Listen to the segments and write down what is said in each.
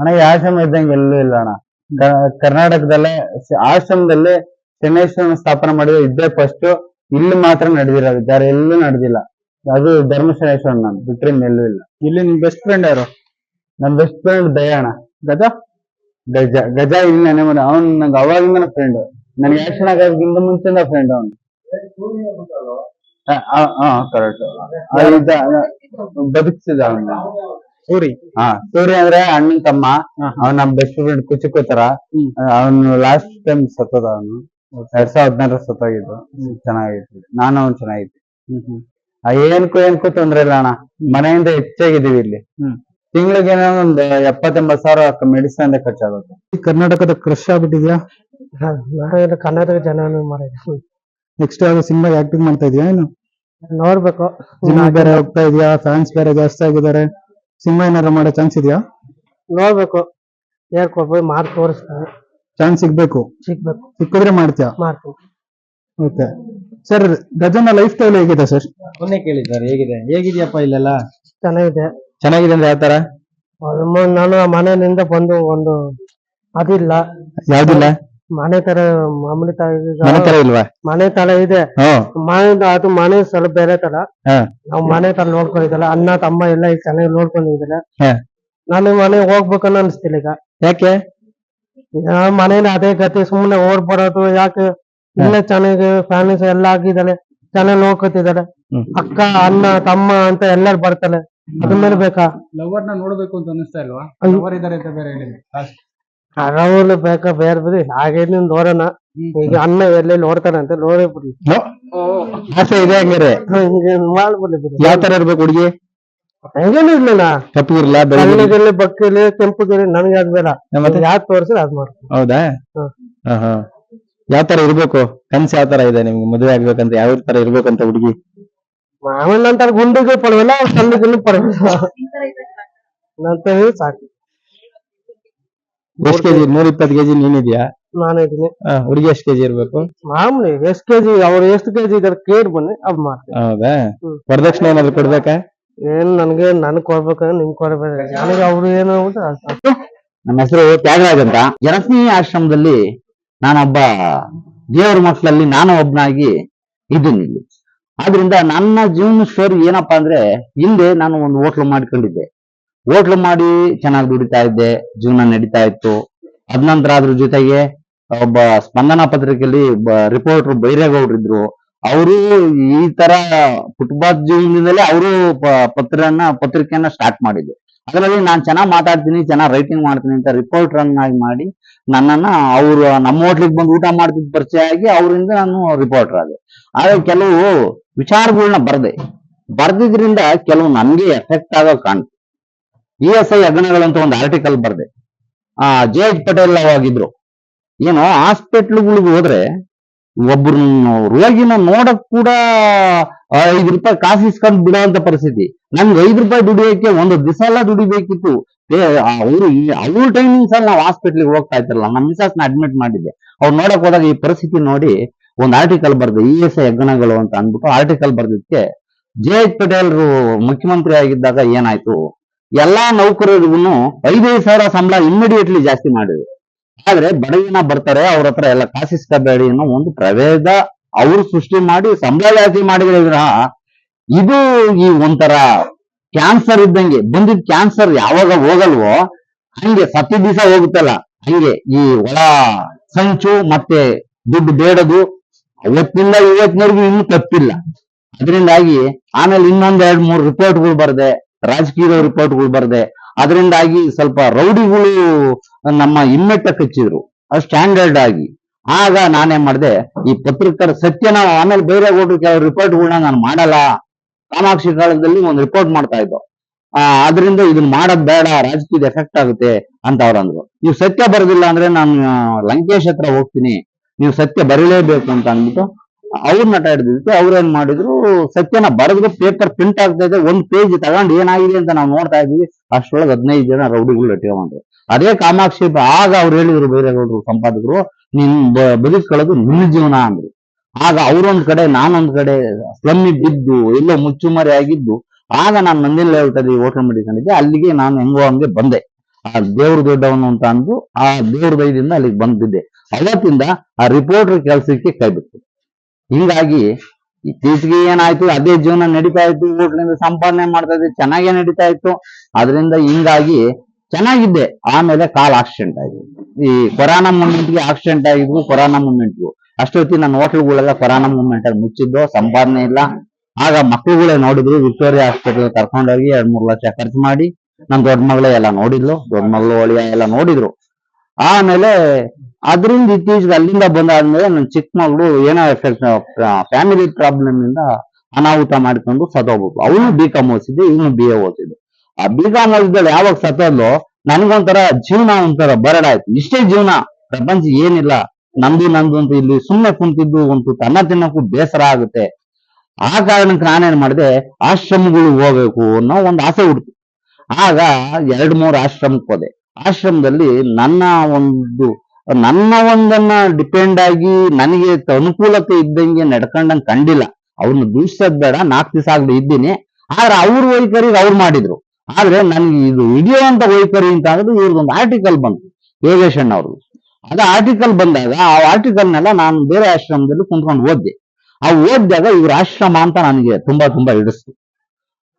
ಅಣ್ಣ ಈ ಆಶ್ರಮ ಇದ್ದಂಗೆ ಎಲ್ಲೂ ಇಲ್ಲ ಅಣ್ಣ. ಕರ್ನಾಟಕದಲ್ಲೇ ಆಶ್ರಮದಲ್ಲಿ ಶನೇಶ್ವರನ ಸ್ಥಾಪನೆ ಮಾಡಿದ ಇದ್ದೇ ಫಸ್ಟ್ ಇಲ್ಲಿ ಮಾತ್ರ ನಡೆದಿರೋದು ಬೇರೆ ಎಲ್ಲೂ ನಡೆದಿಲ್ಲ. ಅದು ಧರ್ಮಶನೇಶ್ವರ ನಾನು ಬಿಟ್ರೆ ಎಲ್ಲೂ ಇಲ್ಲ. ಇಲ್ಲಿ ನಿಮ್ ಬೆಸ್ಟ್ ಫ್ರೆಂಡ್ ಯಾರು? ನನ್ ಬೆಸ್ಟ್ ಫ್ರೆಂಡ್ ದಯಾಣ ಗಜ? ಗಜ ಗಜ ಇಲ್ಲಿ ನೆನೆ ಮಾಡಿ ಅವ್ನ್ ನಂಗೆ ಅವಾಗಿಂದ ಫ್ರೆಂಡ್ ನನ್ಗೆ ಆಕ್ಷನ್ ಆಗೋದ್ಕಿಂತ ಮುಂಚೆಯಿಂದ ಫ್ರೆಂಡ್ ಅವನು. ಕರೆಕ್ಟ್ ಬದುಕಿಸಿದ ಅವನ್ನ ಸೂರಿ. ಹಾ ಸೂರಿ ಅಂದ್ರೆ ಅಣ್ಣನ್ ತಮ್ಮ. ಅವ್ನ ನಮ್ ಬೆಸ್ಟ್ ಫ್ರೆಂಡ್ ಕುಚಿಕೋತರ. ಅವನು ಲಾಸ್ಟ್ ಟೈಮ್ ಸತ್ತದ ಅವನು. ಎರಡ್ ಸಾವಿರದ ಹದಿನಾರ ಸತ್ತೋಗಿದ್ದು. ಚೆನ್ನಾಗಿತ್ತು. ನಾನು ಅವ್ನು ಚೆನ್ನಾಗಿತ್ತು ಏನಕ್ಕೂ ಏನಕ್ಕೂ ಆ ಏನ್ಕೂ ಏನ್ಕೂ ತೊಂದ್ರೆ ಇಲ್ಲ ಅಣ್ಣ. ಮನೆಯಿಂದ ಹೆಚ್ಚಾಗಿದೀವಿ ಇಲ್ಲಿ. ತಿಂಗಳಿಗೆ ಒಂದ್ ಎಪ್ಪತ್ತೆಂಬತ್ ಸಾವಿರ ಮೆಡಿಸಿನ್ ಅಂದ್ರೆ ಖರ್ಚಾಗುತ್ತೆ. ಈ ಕರ್ನಾಟಕದ ಕ್ರಶ್ ಆಗ್ಬಿಟ್ಟಿದ್ಯಾ? ಕರ್ನಾಟಕ ಜನ ಮಾಡಿದ್ರು ನೆಕ್ಸ್ಟ್ ಯಾವ ಸಿನಿಮಾ ಆಕ್ಟಿಂಗ್ ಮಾಡ್ತಾ ಇದೀಯಾ ಏನು? ನೋಡ್ಬೇಕು. ಜನ ಬೇರೆ ಹೋಗ್ತಾ ಇದೆಯಾ? ಫ್ಯಾನ್ಸ್ ಬೇರೆ ಜಾಸ್ತಿ ಆಗಿದ್ದಾರೆ? ಸಿನಿಮಾ ಏನಾದ್ರು ಮಾಡೋ ಚಾನ್ಸ್ ಇದೆಯಾ? ನೋಡ್ಬೇಕು. ಹೇಳ್ಕೊಡ್ಬೋದು ಮಾರ್ಕ್ ತೋರಿಸ್ತಾರೆ ಚಾನ್ಸ್ ಸಿಗ್ಬೇಕು? ಸಿಗ್ಬೇಕು. ಸಿಕ್ಕಿದ್ರೆ ಮಾಡ್ತೀಯಾ? ಮಾರ್ಕ್ ಓಕೆ ಸರ್ ಗಜನ ಲೈಫ್ ಸ್ಟೈಲ್ ಹೇಗಿದೆ ಸರ್ ಮೊನ್ನೆ ಸರ್ ಹೇಗಿದೆ? ಹೇಗಿದ್ಯಪ್ಪ ಇಲ್ಲೆಲ್ಲ? ಚೆನ್ನಾಗಿದೆ. ಚೆನ್ನಾಗಿದೆ ಅಂದ್ರೆ ಯಾವ ತರ ಅದು ಮ- ನಾನು ಆ ಮನೆಯಿಂದ ಬಂದು ಒಂದು ಅದಿಲ್ಲ. ಯಾವ್ದಿಲ್ಲ? ಮನೆ ತರ ಮಾಮೂಲಿ ತರ ಈಗ ಮನೆ ತರ ಇಲ್ವಾ? ಮನೆ ತರ ಇದೆ. ಹ್ಮ್ ಮನೆ ಅದು ಮನೆ ಸ್ವಲ್ಪ ಬೇರೆ ತರ. ಹಾ. ನಾವು ಮನೆ ತರ ನೋಡ್ಕೊಂಡಿದ್ದಲ್ಲ ಅಣ್ಣ ತಮ್ಮ ಎಲ್ಲ ಈಗ ಚೆನ್ನಾಗಿ ನೋಡ್ಕೊಂಡಿದ್ದಾರೆ ಹಾ. ನಾನು ಮನೆ ಹೋಗ್ಬೇಕನ್ನ ಅನ್ಸ್ತಿಲ್ಲ ಈಗ. ಯಾಕೆ? ಈಗ ಮನೇಲಿ ಅದೇ ಗತಿ ಸುಮ್ಮನೆ ಓಡ್ ಬರೋದು ಯಾಕೆ? ಇಲ್ಲೇ ಚೆನ್ನಾಗಿ ಫ್ಯಾಮಿಲಿ ಎಲ್ಲ ಆಗಿದ್ದಾರೆ ಚೆನ್ನಾಗಿ ನೋಡ್ಕೊತಿದ್ದಾರೆ ಹ್ಮ್. ಅಕ್ಕ ಅಣ್ಣ ತಮ್ಮ ಅಂತ ಎಲ್ಲರೂ ಬರ್ತಾರೆ. ಅದ್ರ ಮೇಲೆ ಬೇಕಾ? ಲವರ್ನ ನೋಡ್ಬೇಕು ಅಂತ ಅನಿಸ್ತಾ ಇಲ್ವಾ? ಲವರ್ ಇದಾರೆ ಅಂತ ಬೇರೆ ಹೇಳಿದ್ರಿ. ಅರವಲು ಬೇಕ ಬೇರೆ ಬೇರೆ ಹಾಗೆ ನೋಡೋಣ. ಈಗ ಅಣ್ಣ ಎಲ್ಲೆಲ್ಲಿ ನೋಡ್ತಾನೆ ಅಂತ ನೋಡಿ ಬಿಡ್ಲಿ ಆಸೆ ಇದೆ ಹಂಗಾರೆ. ಹಿಂಗೆ ಮಾಡ್ಬಿಡ್ಲಿ ಬಿಡಿ. ಯಾವ ತರ ಇರ್ಬೇಕು ಹುಡುಗಿ? ಹಂಗೇನು ಇರ್ಲಿಲ್ಲ. ಕಪ್ಪಗಿರ್ಲ ಕಲ್ಲಿಗೆಲ್ಲಿ ಬಕ್ಕಿಲಿ ಕೆಂಪುಗಿಲಿ ನನಗೆ ಅದ್ ಬೇಡ. ಮತ್ತೆ? ಯಾವ್ದು ತೋರಿಸಿದ್ರೆ ಅದ್ ಮಾಡ್ತೀನಿ. ಹೌದಾ? ಹಾ. ಹಾ ಯಾವ ತರ ಇರ್ಬೇಕು? ಕನ್ಸ್ ಯಾವ ತರ ಇದೆ ನಿಮ್ಗೆ? ಮದುವೆ ಆಗ್ಬೇಕಂತ ಯಾವ ತರ ಇರ್ಬೇಕಂತ ಹುಡುಗಿ? ಆಮೇಲೆ ನಂತರ ಗುಂಡಿಗೂ ಪಡುವಲ್ಲ ಕಲ್ಲಿಗೂ ಪಡವಿಲ್ಲ ನಂತರ ಸಾಕು. ಎಷ್ಟ್ ಕೆಜಿ ನೂರ ಇಪ್ಪತ್ತು ಕೆಜಿ ನೀನಿದ್ಯಾ ನಾನು ಇದೀನಿ. ಹುಡುಗಿ ಎಷ್ಟು ಕೆಜಿ ಇರ್ಬೇಕು? ಮಾಮೂಲಿ ಎಷ್ಟ್ ಕೆಜಿ ಅವ್ರು ಎಷ್ಟು ಕೆಜಿ ಇದಾರೆ ಕೇಳಿ ಬನ್ನಿ ಅದ್ ಮಾಡ್ತೀನಿ. ಹೌದಾ. ವರದಕ್ಷಿಣೆ ಏನಾದ್ರು ಕೊಡ್ಬೇಕಾ? ಏನ್ ನನ್ಗೆ ನನ್ಗ್ ಕೊಡ್ಬೇಕಂದ್ರೆ ನಿಮ್ಗೆ ಕೊಡ್ಬೇಕು? ನನಗೆ ಅವ್ರು ಏನು ನಮ್ಮ ಹೆಸರು ತ್ಯಾಗರಾಜ್ ಅಂತ. ಜನಸ್ನೇಹಿ ಆಶ್ರಮದಲ್ಲಿ ನಾನೊಬ್ಬ ದೇವರ ಮಕ್ಕಳಲ್ಲಿ ನಾನು ಒಬ್ಬನಾಗಿ ಇದ್ದೀನಿ ಇಲ್ಲಿ. ಆದ್ರಿಂದ ನನ್ನ ಜೀವನ ಸ್ಟೋರಿ ಏನಪ್ಪಾ ಅಂದ್ರೆ ಹಿಂದೆ ನಾನು ಒಂದು ಹೋಟ್ಲು ಮಾಡ್ಕೊಂಡಿದ್ದೆ. ಹೋಟ್ಲು ಮಾಡಿ ಚೆನ್ನಾಗಿ ದುಡಿತಾ ಇದ್ದೆ, ಜೀವನ ನಡೀತಾ ಇತ್ತು. ಅದ ನಂತರ ಅದ್ರ ಜೊತೆಗೆ ಒಬ್ಬ ಸ್ಪಂದನ ಪತ್ರಿಕೆಯಲ್ಲಿ ರಿಪೋರ್ಟರ್ ಬೈರೇಗೌಡ್ರು ಇದ್ರು. ಅವರು ಈ ತರ ಫುಟ್ಬಾಲ್ ಜೀವನದಿಂದಲೇ ಅವರು ಪತ್ರನ ಪತ್ರಿಕೆಯನ್ನ ಸ್ಟಾರ್ಟ್ ಮಾಡಿದ್ರು. ಅದರಲ್ಲಿ ನಾನು ಚೆನ್ನಾಗಿ ಮಾತಾಡ್ತೀನಿ, ಚೆನ್ನಾಗಿ ರೈಟಿಂಗ್ ಮಾಡ್ತೀನಿ ಅಂತ ರಿಪೋರ್ಟರ್ ಅನ್ನಾಗಿ ಮಾಡಿ ನನ್ನನ್ನ ಅವರು, ನಮ್ಮ ಹೋಟ್ಲಿಗೆ ಬಂದು ಊಟ ಮಾಡ್ತಿದ್ ಪರಿಚಯ ಆಗಿ ಅವರಿಂದ ನಾನು ರಿಪೋರ್ಟರ್ ಆದೆ. ಆದ್ರೆ ಕೆಲವು ವಿಚಾರಗಳನ್ನ ಬರ್ದೆ. ಬರ್ದಿದ್ರಿಂದ ಕೆಲವು ನನ್ಗೆ ಎಫೆಕ್ಟ್ ಆಗೋ ಕಾಣ್ತು. ಇ ಎಸ್ ಐ ಅಗಣಗಳಂತ ಒಂದು ಆರ್ಟಿಕಲ್ ಬರ್ದೆ. ಆ ಜೆ ಎಚ್ ಪಟೇಲ್ ಆಗಿದ್ರು ಏನು ಹಾಸ್ಪಿಟ್ಲ್ಗಳಿಗೆ ಹೋದ್ರೆ ಒಬ್ರನ್ನ ರೋಗಿನ ನೋಡಕ್ ಕೂಡ ಐದು ರೂಪಾಯಿ ಕಾಸು ಇಸ್ಕೊಂಡ್ ಬಿಡುವಂತ ಪರಿಸ್ಥಿತಿ. ನಮ್ಗೆ ಐದು ರೂಪಾಯಿ ದುಡಿಯೋಕೆ ಒಂದು ದಿವಸ ಎಲ್ಲ ದುಡಿಬೇಕಿತ್ತು. ಅವರು ಅವ್ರ ಟೈಮಿಂಗ್ಸ್ ಅಲ್ಲಿ ನಾವು ಹಾಸ್ಪಿಟ್ಲಿಗೆ ಹೋಗ್ತಾ ಇದ್ರಲ್ಲ ನಮ್ಮ ಮಿಸಸ್ನ ಅಡ್ಮಿಟ್ ಮಾಡಿದ್ದೆ. ಅವ್ರು ನೋಡಕ್ ಹೋದಾಗ ಈ ಪರಿಸ್ಥಿತಿ ನೋಡಿ ಒಂದು ಆರ್ಟಿಕಲ್ ಬರ್ದೆ ಇ ಎಸ್ ಐ ಹೆಗ್ಗಣಗಳು ಅಂತ ಅಂದ್ಬಿಟ್ಟು ಆರ್ಟಿಕಲ್ ಬರ್ದಿದ್ದಕ್ಕೆ ಜೆ ಎಚ್ ಪಟೇಲ್ ಮುಖ್ಯಮಂತ್ರಿ ಆಗಿದ್ದಾಗ ಏನಾಯ್ತು? ಎಲ್ಲಾ ನೌಕರರಿಗೂ ಐದೈದು ಸಾವಿರ ಸಂಬಳ ಇಮ್ಮಿಡಿಯೇಟ್ಲಿ ಜಾಸ್ತಿ ಮಾಡಿದ್ರು. ಆದ್ರೆ ಬಡಗಿನ ಬರ್ತಾರೆ, ಅವ್ರ ಹತ್ರ ಎಲ್ಲ ಕಾಸಿಸ್ಕೋಬೇಡಿ ಅನ್ನೋ ಒಂದು ಪ್ರಭೇದ ಅವ್ರು ಸೃಷ್ಟಿ ಮಾಡಿ, ಸಂಬಳ ಜಾಸ್ತಿ ಮಾಡಿದ್ರೆ ಇದು ಈ ಒಂಥರ ಕ್ಯಾನ್ಸರ್ ಇದ್ದಂಗೆ. ಬಂದಿದ್ ಕ್ಯಾನ್ಸರ್ ಯಾವಾಗ ಹೋಗಲ್ವೋ, ಹಂಗೆ ಸತಿ ದಿವಸ ಹೋಗುತ್ತಲ್ಲ, ಹಂಗೆ ಈ ಒಳ ಸಂಚು ಮತ್ತೆ ದುಡ್ಡು ಬೇಡದು, ಅವತ್ತಿಂದ ಇವತ್ತಿನವರೆಗೂ ಇನ್ನೂ ತಪ್ಪಿಲ್ಲ. ಅದರಿಂದಾಗಿ ಆಮೇಲೆ ಇನ್ನೊಂದ್ ಎರಡ್ ಮೂರು ರಿಪೋರ್ಟ್ಗಳು ಬರ್ದೆ. ರಾಜಕೀಯ ರಿಪೋರ್ಟ್ಗಳು ಬರದೆ. ಅದರಿಂದಾಗಿ ಸ್ವಲ್ಪ ರೌಡಿಗಳು ನಮ್ಮ ಹಿಮ್ಮೆಟ್ಟ ಕಚ್ಚಿದ್ರು. ಅದು ಸ್ಟ್ಯಾಂಡರ್ಡ್ ಆಗಿ. ಆಗ ನಾನೇನ್ ಮಾಡಿದೆ, ಈ ಪತ್ರಕರ್ತರ ಸತ್ಯನ ಆಮೇಲೆ ಬೇರೆ ಹೋಗಿ ಕೆಲವು ರಿಪೋರ್ಟ್ಗಳನ್ನ ನಾನು ಮಾಡಲ್ಲ. ಕಾಮಾಕ್ಷಿ ಕಾಲದಲ್ಲಿ ಒಂದು ರಿಪೋರ್ಟ್ ಮಾಡ್ತಾ ಇದ್ದೋ. ಆ, ಅದರಿಂದ ಇದನ್ನ ಮಾಡೋದ್ ಬೇಡ, ರಾಜಕೀಯದ ಎಫೆಕ್ಟ್ ಆಗುತ್ತೆ ಅಂತ ಅವ್ರಂದ್ರು ನೀವು ಸತ್ಯ ಬರೋದಿಲ್ಲ ಅಂದ್ರೆ ನಾನು ಲಂಕೇಶ್ ಹತ್ರ ಹೋಗ್ತೀನಿ. ನೀವು ಸತ್ಯ ಬರೀಲೇಬೇಕು ಅಂತ ಅಂದ್ಬಿಟ್ಟು ಅವ್ರನ್ನ ನಟ ಅವ್ರ ಏನ್ ಮಾಡಿದ್ರು, ಸತ್ಯನ ಬರೆದ್ರು ಪೇಪರ್ ಪ್ರಿಂಟ್ ಆಗ್ತಾ ಇದೆ, ಒಂದ್ ಪೇಜ್ ತಗೊಂಡು ಏನಾಗಿದೆ ಅಂತ ನಾವು ನೋಡ್ತಾ ಇದೀವಿ ಅಷ್ಟೊಳಗೆ ಹದಿನೈದು ಜನ ರೌಡಿಗಳು ಇಟ್ಕೊಂಡ್ರು ಅದೇ ಕಾಮಾಕ್ಷಿ ಆಗ ಅವ್ರು ಹೇಳಿದ್ರು ಬೈರೇಗೌಡರು ಸಂಪಾದಕರು, ನಿನ್ ಬ- ಬದುಕೊಳ್ಳೋದು ನಿನ್ನ ಜೀವನ ಅಂದ್ರು. ಆಗ ಅವ್ರೊಂದ್ ಕಡೆ, ನಾನೊಂದ್ ಕಡೆ ಸ್ಲಮ್ಮಿ ಬಿದ್ದು ಎಲ್ಲೋ ಮುಚ್ಚುಮರೆ ಆಗಿದ್ದು, ಆಗ ನಾನು ನಂದಿಲ್ಲ ಲೇಔಟಲ್ಲಿ ಹೋಟೆಲ್ ಮಾಡಿಕೊಂಡಿದ್ದೆ ಅಲ್ಲಿಗೆ ನಾನು ಹೆಂಗೋ ಹಂಗೆ ಬಂದೆ. ಆ ದೇವ್ರ ದೊಡ್ಡವನು ಅಂತ ಅಂದು, ಆ ದೇವ್ರ ದಯದಿಂದ ಅಲ್ಲಿಗೆ ಬಂದಿದ್ದೆ. ಅವತ್ತಿಂದ ಆ ರಿಪೋರ್ಟರ್ ಕೆಲಸಕ್ಕೆ ಕೈ ಬಿಟ್ಟು ಹಿಂಗಾಗಿ ಇತ್ತೀಚೆಗೆ ಏನಾಯ್ತು, ಅದೇ ಜೀವನ ನಡೀತಾ ಇತ್ತು, ಊಟದಿಂದ ಸಂಪಾದನೆ ಮಾಡ್ತಾ ಇದ್ದೆ, ಚೆನ್ನಾಗೇ ನಡೀತಾ ಇತ್ತು. ಅದರಿಂದ ಹಿಂಗಾಗಿ ಚೆನ್ನಾಗಿದ್ದೆ. ಆಮೇಲೆ ಕಾಲ್ ಆಕ್ಸಿಡೆಂಟ್ ಆಗಿದೆ ಈ ಕೊರೋನಾ ಮೂಮೆಂಟ್ಗೆ ಆಕ್ಸಿಡೆಂಟ್ ಆಗಿದ್ವು, ಕೊರೋನಾ ಮೂಮೆಂಟ್ಗೂ. ಅಷ್ಟೊತ್ತಿ ನನ್ನ ಹೋಟ್ಲ್ಗಳೆಲ್ಲ ಕೊರೋನಾ ಮೂಮೆಂಟ್ ಅಲ್ಲಿ ಮುಚ್ಚಿದ್ದು, ಸಂಪಾದನೆ ಇಲ್ಲ. ಆಗ ಮಕ್ಕಳುಗಳೇ ನೋಡಿದ್ರು, ವಿಕ್ಟೋರಿಯಾ ಹಾಸ್ಪಿಟಲ್ ಕರ್ಕೊಂಡೋಗಿ ಎರಡ್ ಮೂರ್ ಲಕ್ಷ ಖರ್ಚು ಮಾಡಿ. ನನ್ ದೊಡ್ಡ ಮಗಳೇ ಎಲ್ಲ ನೋಡಿದ್ಲು, ದೊಡ್ಡ ಮಗಳು ಒಳಿಯ ಎಲ್ಲ ನೋಡಿದ್ರು. ಆಮೇಲೆ ಅದರಿಂದ ಇತ್ತೀಚೆಗೆ ಅಲ್ಲಿಂದ ಬಂದಾದ್ಮೇಲೆ ನನ್ನ ಚಿಕ್ಕ ಮಗಳು ಏನೋ ಎಫೆಕ್ಟ್ ಫ್ಯಾಮಿಲಿ ಪ್ರಾಬ್ಲಮ್ ಇಂದ ಅನಾಹುತ ಮಾಡ್ಕೊಂಡು ಸತ್ತೋಗ್ಬೇಕು ಅವನು ಬಿ ಕಾಮ್ ಓದಿಸಿದ್ದೆ ಇವನು ಬಿ ಎ ಓದಿಸಿದ್ದೆ ಆ ಬಿ ಕಾಮ್ ಓದಿದ್ದಲ್ಲಿ ಯಾವಾಗ ಸತ್ತೋದ್ಲು? ನನ್ಗೊಂಥರ ಜೀವನ ಒಂಥರ ಬರಡಾಯ್ತು ಇಷ್ಟೇ ಜೀವನ. ಪ್ರಪಂಚ ಏನಿಲ್ಲ. ನಂದು ನಂದು ಅಂತ ಇಲ್ಲಿ ಸುಮ್ಮನೆ ಕುಂತಿದ್ದು ಒಂದು ತನ್ನ ತಿನ್ನಕ್ಕೂ ಬೇಸರ ಆಗುತ್ತೆ. ಆ ಕಾರಣಕ್ಕೆ ನಾನೇನ್ ಮಾಡಿದೆ ಆಶ್ರಮಗಳು ಹೋಗ್ಬೇಕು ಅನ್ನೋ ಒಂದು ಆಸೆ ಹುಡ್ತು ಆಗ ಎರಡ್ ಮೂರು ಆಶ್ರಮಕ್ಕೆ ಹೋದೆ. ಆಶ್ರಮದಲ್ಲಿ ನನ್ನ ಒಂದು ನನ್ನ ಒಂದನ್ನ ಡಿಪೆಂಡ್ ಆಗಿ ನನಗೆ ಅನುಕೂಲತೆ ಇದ್ದಂಗೆ ನಡ್ಕೊಂಡಂಗೆ ಕಂಡಿಲ್ಲ. ಅವ್ರನ್ನ ದೂಷಿಸೋದ್ ಬೇಡ ನಾಲ್ಕು ದಿವಸ ಆಗ್ಲಿ ಇದ್ದೀನಿ. ಆದ್ರೆ ಅವ್ರ ವೈಖರಿಗೆ ಅವ್ರು ಮಾಡಿದ್ರು. ಆದ್ರೆ ನನಗೆ ಇದು ವಿಡಿಯೋ ಅಂತ ವೈಖರಿ ಅಂತ ಅಂದ್ರೆ ಇವ್ರದೊಂದು ಆರ್ಟಿಕಲ್ ಬಂತು, ಯೋಗೇಶ್ ಅಣ್ಣ ಅವ್ರದ್ದು ಅದ ಆರ್ಟಿಕಲ್ ಬಂದಾಗ ಆ ಆರ್ಟಿಕಲ್ನೆಲ್ಲ ನಾನು ಬೇರೆ ಆಶ್ರಮದಲ್ಲಿ ಕುಂತ್ಕೊಂಡು ಓದ್ದೆ. ಆ ಓದಿದಾಗ ಇವ್ರ ಆಶ್ರಮ ಅಂತ ನನಗೆ ತುಂಬಾ ತುಂಬಾ ಹಿಡಿಸ್ತು.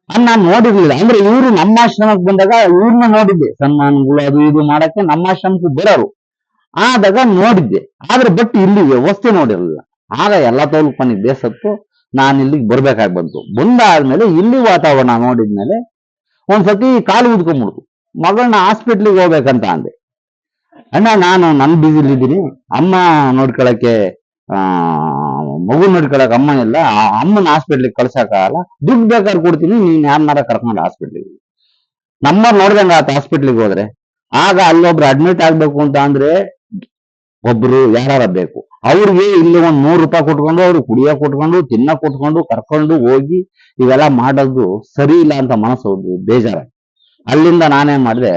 ಅದ್ ನಾನು ನೋಡಿರ್ಲಿಲ್ಲ. ಅಂದ್ರೆ ಇವರು ನಮ್ಮ ಆಶ್ರಮಕ್ಕೆ ಬಂದಾಗ ಇವ್ರನ್ನ ನೋಡಿದ್ದೆ. ಸನ್ಮಾನಗಳು ಅದು ಇದು ಮಾಡಕ್ಕೆ ನಮ್ಮ ಆಶ್ರಮಕ್ಕೆ ಬರೋರು. ಆದಾಗ ನೋಡಿದ್ದೆ. ಆದ್ರೆ ಬಟ್ ಇಲ್ಲಿ ವ್ಯವಸ್ಥೆ ನೋಡಿರಲಿಲ್ಲ. ಆಗ ಎಲ್ಲ ತೋಲ್ಕೊಂಡು ಬೇಸತ್ತು ನಾನು ಇಲ್ಲಿಗೆ ಬರ್ಬೇಕಾಗಿ ಬಂತು ಬಂದಾದ್ಮೇಲೆ ಇಲ್ಲಿ ವಾತಾವರಣ ನೋಡಿದ್ಮೇಲೆ ಒಂದ್ಸತಿ ಕಾಲು ಉದ್ಕೊಂಡ್ಬಿಡ್ತು. ಮಗಳನ್ನ ಹಾಸ್ಪಿಟ್ಲಿಗೆ ಹೋಗ್ಬೇಕಂತ ಅಂದೆ. ಅಣ್ಣ, ನಾನು ನನ್ ಬಿಸಿಲಿದ್ದೀನಿ. ಅಮ್ಮ ನೋಡ್ಕೊಳಕ್ಕೆ ಮಗು ನೋಡ್ಕೊಳಕ್ ಅಮ್ಮ ಇಲ್ಲ. ಆ ಅಮ್ಮನ ಹಾಸ್ಪಿಟ್ಲಿಗೆ ಕಳ್ಸಕ್ಕಾಗಲ್ಲ ದುಡ್ಡು ಬೇಕಾದ್ರೆ ಕೊಡ್ತೀನಿ. ನೀನ್ ಯಾರನ್ನಾರ ಕರ್ಕೊಂಡು ಹಾಸ್ಪಿಟ್ಲಿಗೆ ನಮ್ಮ ನೋಡ್ದಂಗ ಆತ ಹಾಸ್ಪಿಟ್ಲಿಗೆ ಹೋದ್ರೆ. ಆಗ ಅಲ್ಲೊಬ್ರು ಅಡ್ಮಿಟ್ ಆಗ್ಬೇಕು ಅಂತ ಅಂದ್ರೆ ಒಬ್ರು ಯಾರ ಬೇಕು. ಅವ್ರಿಗೆ ಇಲ್ಲಿ ಒಂದ್ ನೂರು ರೂಪಾಯಿ ಕೊಟ್ಕೊಂಡು ಅವ್ರು ಕುಡಿಯೋ ಕೊಟ್ಕೊಂಡು ತಿನ್ನ ಕೊಟ್ಕೊಂಡು ಕರ್ಕೊಂಡು ಹೋಗಿ ಇವೆಲ್ಲ ಮಾಡೋದು ಸರಿ ಇಲ್ಲ ಅಂತ ಮನಸ್ಸು ಬೇಜಾರ ಅಲ್ಲಿಂದ ನಾನೇನ್ ಮಾಡಿದೆ,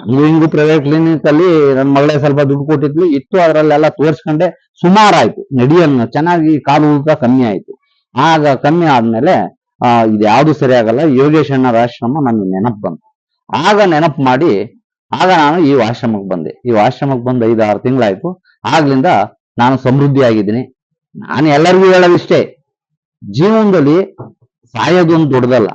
ಹಂಗು ಹಿಂಗು ಪ್ರೈವೇಟ್ ಕ್ಲಿನಿಕ್ ಅಲ್ಲಿ ನನ್ನ ಮಗಳೇ ಸ್ವಲ್ಪ ದುಡ್ಡು ಕೊಟ್ಟಿದ್ಲು, ಇತ್ತು ಅದ್ರಲ್ಲೆಲ್ಲ ತೋರ್ಸ್ಕೊಂಡೆ, ಸುಮಾರಾಯ್ತು ನಡಿಯನ್ನ ಚೆನ್ನಾಗಿ ಕಾಲು ಊತ ಕಮ್ಮಿ ಆಯ್ತು. ಆಗ ಕಮ್ಮಿ ಆದ್ಮೇಲೆ, ಆ ಯಾವ್ದು ಸರಿ ಆಗಲ್ಲ ಯೋಗೇಶ್ ಅಣ್ಣರ ಆಶ್ರಮ ನನ್ಗೆ ನೆನಪು ಬಂತು. ಆಗ ನೆನಪು ಮಾಡಿ ಆಗ ನಾನು ಈ ಆಶ್ರಮಕ್ಕೆ ಬಂದೆ. ಈ ಆಶ್ರಮಕ್ಕೆ ಬಂದು ಐದು ಆರು ತಿಂಗಳಾಯ್ತು. ಆಗ್ಲಿಂದ ನಾನು ಸಮೃದ್ಧಿ ಆಗಿದ್ದೀನಿ ನಾನು ಎಲ್ಲರಿಗೂ ಹೇಳೋದಿಷ್ಟೇ, ಜೀವನದಲ್ಲಿ ಸಾಯೋದೊಂದು ದೊಡ್ಡದಲ್ಲ.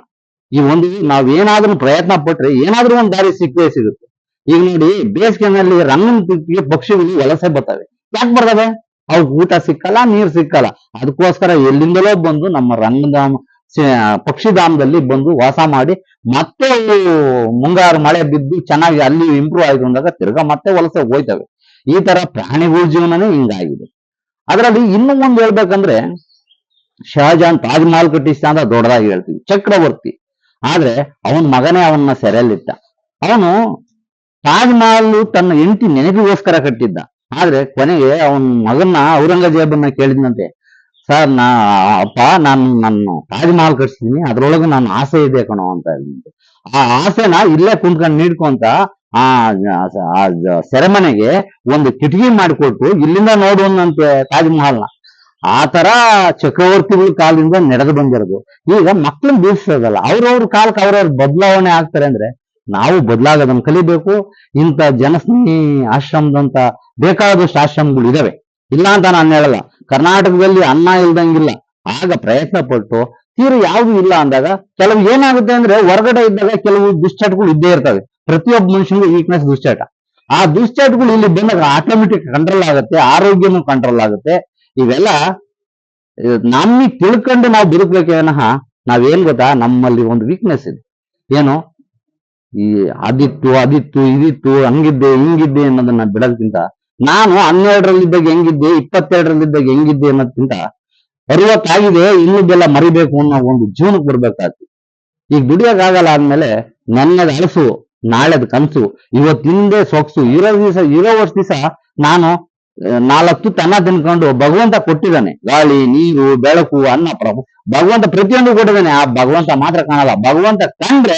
ಈ ಒಂದು ನಾವೇನಾದ್ರೂ ಪ್ರಯತ್ನ ಪಟ್ರೆ ಏನಾದ್ರೂ ಒಂದು ದಾರಿ ಸಿಕ್ಕೇ ಸಿಗುತ್ತೆ. ಈಗ ನೋಡಿ, ಬೇಸಿಗೆನಲ್ಲಿ ರಂಗನ ತಿಪ್ಪಿಗೆ ಪಕ್ಷಿಗಳು ವಲಸೆ ಬರ್ತವೆ. ಯಾಕೆ ಬರ್ತವೆ? ಅವು ಊಟ ಸಿಕ್ಕಲ್ಲ, ನೀರ್ ಸಿಕ್ಕಲ್ಲ. ಅದಕ್ಕೋಸ್ಕರ ಎಲ್ಲಿಂದಲೋ ಬಂದು ನಮ್ಮ ರಂಗಧಾಮ ಪಕ್ಷಿಧಾಮದಲ್ಲಿ ಬಂದು ವಾಸ ಮಾಡಿ ಮತ್ತೆ ಮುಂಗಾರು ಮಳೆ ಬಿದ್ದು ಚೆನ್ನಾಗಿ ಅಲ್ಲಿ ಇಂಪ್ರೂವ್ ಆಯ್ತು ಅಂದಾಗ ತಿರ್ಗಾ ಮತ್ತೆ ವಲಸೆ ಹೋಯ್ತವೆ. ಈ ತರ ಪ್ರಾಣಿಗಳ ಜೀವನನೇ ಹಿಂಗಾಗಿದೆ. ಅದರಲ್ಲಿ ಇನ್ನೂ ಒಂದು ಹೇಳ್ಬೇಕಂದ್ರೆ ಶಹಜಾನ್ ತಾಜ್ ಮಹಲ್ ಕಟ್ಟಿಸ್ತ ಅಂತ ದೊಡ್ಡದಾಗಿ ಹೇಳ್ತೀವಿ, ಚಕ್ರವರ್ತಿ. ಆದ್ರೆ ಅವನ ಮಗನೇ ಅವನ್ನ ಸೆರೆಯಲ್ಲಿಟ್ಟ. ಅವನು ತಾಜ್ ಮಹಲ್ ತನ್ನ ಹೆಂಡತಿ ನೆನಪಿಗೋಸ್ಕರ ಕಟ್ಟಿದ್ದ. ಆದ್ರೆ ಕೊನೆಗೆ ಅವನ ಮಗನ್ನ ಔರಂಗಜೇಬನ್ನ ಕೇಳಿದ್ನಂತೆ ಸರ್, ನಾ, ಅಪ್ಪ, ನಾನು ನನ್ನ ತಾಜ್ ಮಹಲ್ ಕಟ್ಸಿದೀನಿ ಅದ್ರೊಳಗೆ ನನ್ನ ಆಸೆ ಇದೆ ಕಣೋ ಅಂತ ಹೇಳಿದ್ರು ಆ ಆಸೆನ ಇಲ್ಲೇ ಕುಂತ್ಕೊಂಡು ನೀಡ್ಕೊಂತ, ಆ ಸೆರೆಮನೆಗೆ ಒಂದು ಕಿಟಕಿ ಮಾಡಿಕೊಟ್ಟು ಇಲ್ಲಿಂದ ನೋಡುವಂತೆ ತಾಜ್ ಮಹಲ್ನ ಆ ತರ ಚಕ್ರವರ್ತಿಗಳ ಕಾಲದಿಂದ ನಡೆದು ಬಂದಿರೋದು. ಈಗ ಮಕ್ಳನ್ನ ಬೀಳ್ಸೋದಲ್ಲ, ಅವ್ರವ್ರ ಕಾಲಕ್ಕೆ ಅವ್ರವ್ರ ಬದಲಾವಣೆ ಆಗ್ತಾರೆ ಅಂದ್ರೆ ನಾವು ಬದಲಾಗೋದನ್ನ ಕಲಿಬೇಕು. ಇಂಥ ಜನಸ್ನೇಹಿ ಆಶ್ರಮದಂತ ಬೇಕಾದಷ್ಟು ಆಶ್ರಮಗಳು ಇದಾವೆ ಇಲ್ಲ ಅಂತ ನಾನು ಹೇಳಲ್ಲ. ಕರ್ನಾಟಕದಲ್ಲಿ ಅನ್ನ ಇಲ್ದಂಗಿಲ್ಲ. ಆಗ ಪ್ರಯತ್ನ ಪಟ್ಟು ತೀರು ಯಾವುದು ಇಲ್ಲ ಅಂದಾಗ ಕೆಲವು ಏನಾಗುತ್ತೆ ಅಂದ್ರೆ ಹೊರಗಡೆ ಇದ್ದಾಗ ಕೆಲವು ದುಶ್ಚಟಗಳು ಇದ್ದೇ ಇರ್ತವೆ. ಪ್ರತಿಯೊಬ್ಬ ಮನುಷ್ಯನಿಗೂ ವೀಕ್ನೆಸ್ ದುಶ್ಚಟ. ಆ ದುಶ್ಚಟಗಳು ಇಲ್ಲಿ ಬಂದಾಗ ಆಟೋಮೆಟಿಕ್ ಕಂಟ್ರೋಲ್ ಆಗುತ್ತೆ, ಆರೋಗ್ಯನೂ ಕಂಟ್ರೋಲ್ ಆಗುತ್ತೆ. ಇವೆಲ್ಲ ನಮಗೆ ತಿಳ್ಕೊಂಡು ನಾವು ಬದುಕಬೇಕೆ ವಿನಃ ನಾವೇನ್ ಗೊತ್ತಾ, ನಮ್ಮಲ್ಲಿ ಒಂದು ವೀಕ್ನೆಸ್ ಇದೆ. ಏನು? ಈ ಅದಿತ್ತು ಅದಿತ್ತು, ಇದಿತ್ತು, ಹಂಗಿದ್ದೆ, ಹಿಂಗಿದ್ದೆ ಅನ್ನೋದನ್ನ ಬಿಡೋದಕ್ಕಿಂತ ನಾನು ಹನ್ನೆರಡರಲ್ಲಿದ್ದಾಗ ಹೆಂಗಿದ್ದೆ, ಇಪ್ಪತ್ತೆರಡರಲ್ಲಿದ್ದಾಗ ಹೆಂಗಿದ್ದೆ ಅನ್ನೋದಕ್ಕಿಂತ ಅರವತ್ತಾಗಿದೆ, ಇನ್ನುದೆಲ್ಲ ಮರಿಬೇಕು ಅನ್ನೋ ಒಂದು ಜೀವನಕ್ಕೆ ಬರ್ಬೇಕಾಗ್ತಿ. ಈಗ ದುಡಿಯೋಕ್ಕಾಗಲ್ಲ ಆದ್ಮೇಲೆ ನನ್ನದ ಅಳಸು ನಾಳೆದ ಕನಸು ಇವತ್ತಿಂದೇ ಸೊಗಸು ಇರೋ ದಿವಸ, ಇರೋ ವರ್ಷ ದಿವಸ ನಾನು ನಾಲ್ಕು ತನ್ನ ತಿನ್ಕೊಂಡು ಭಗವಂತ ಕೊಟ್ಟಿದ್ದಾನೆ. ಗಾಳಿ, ನೀರು, ಬೆಳಕು, ಅನ್ನ, ಪ್ರಭು. ಭಗವಂತ ಪ್ರತಿಯೊಂದು ಕೊಟ್ಟಿದ್ದಾನೆ. ಆ ಭಗವಂತ ಮಾತ್ರ ಕಾಣಲ್ಲ. ಭಗವಂತ ಕಂಡ್ರೆ